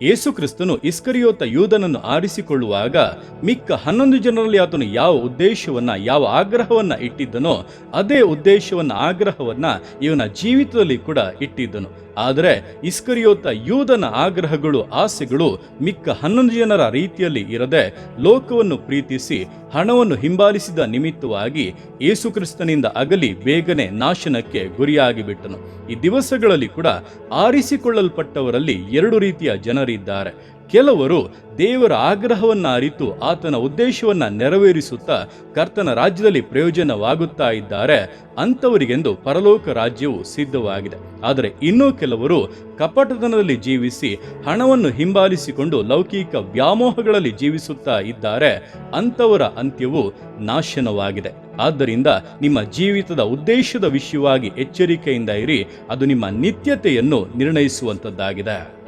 ಯೇಸುಕ್ರಿಸ್ತನು ಇಸ್ಕರಿಯೋತ ಯೂದನನ್ನು ಆರಿಸಿಕೊಳ್ಳುವಾಗ ಮಿಕ್ಕ ಹನ್ನೊಂದು ಜನರಲ್ಲಿ ಆತನು ಯಾವ ಉದ್ದೇಶವನ್ನ, ಯಾವ ಆಗ್ರಹವನ್ನ ಇಟ್ಟಿದ್ದನೋ ಅದೇ ಉದ್ದೇಶವನ್ನ, ಆಗ್ರಹವನ್ನ ಇವನ ಜೀವಿತದಲ್ಲಿ ಕೂಡ ಇಟ್ಟಿದ್ದನು. ಆದರೆ ಇಸ್ಕರಿಯೋತ ಯೂದನ ಆಗ್ರಹಗಳು, ಆಸೆಗಳು ಮಿಕ್ಕ ಹನ್ನೊಂದು ಜನರ ರೀತಿಯಲ್ಲಿ ಇರದೆ ಲೋಕವನ್ನು ಪ್ರೀತಿಸಿ ಹಣವನ್ನು ಹಿಂಬಾಲಿಸಿದ ನಿಮಿತ್ತವಾಗಿ ಯೇಸುಕ್ರಿಸ್ತನಿಂದ ಅಗಲಿ ಬೇಗನೆ ನಾಶನಕ್ಕೆ ಗುರಿಯಾಗಿಬಿಟ್ಟನು. ಈ ದಿವಸಗಳಲ್ಲಿ ಕೂಡ ಆರಿಸಿಕೊಳ್ಳಲ್ಪಟ್ಟವರಲ್ಲಿ ಎರಡು ರೀತಿಯ ಜನರಿದ್ದಾರೆ. ಕೆಲವರು ದೇವರ ಆಗ್ರಹವನ್ನು ಅರಿತು ಆತನ ಉದ್ದೇಶವನ್ನು ನೆರವೇರಿಸುತ್ತಾ ಕರ್ತನ ರಾಜ್ಯದಲ್ಲಿ ಪ್ರಯೋಜನವಾಗುತ್ತಾ ಇದ್ದಾರೆ, ಅಂಥವರಿಗೆಂದು ಪರಲೋಕ ರಾಜ್ಯವು ಸಿದ್ಧವಾಗಿದೆ. ಆದರೆ ಇನ್ನೂ ಕೆಲವರು ಕಪಟತನದಲ್ಲಿ ಜೀವಿಸಿ ಹಣವನ್ನು ಹಿಂಬಾಲಿಸಿಕೊಂಡು ಲೌಕಿಕ ವ್ಯಾಮೋಹಗಳಲ್ಲಿ ಜೀವಿಸುತ್ತಾ ಇದ್ದಾರೆ, ಅಂಥವರ ಅಂತ್ಯವು ನಾಶನವಾಗಿದೆ. ಆದ್ದರಿಂದ ನಿಮ್ಮ ಜೀವಿತದ ಉದ್ದೇಶದ ವಿಷಯವಾಗಿ ಎಚ್ಚರಿಕೆಯಿಂದ ಇರಿ, ಅದು ನಿಮ್ಮ ನಿತ್ಯತೆಯನ್ನು ನಿರ್ಣಯಿಸುವಂಥದ್ದಾಗಿದೆ.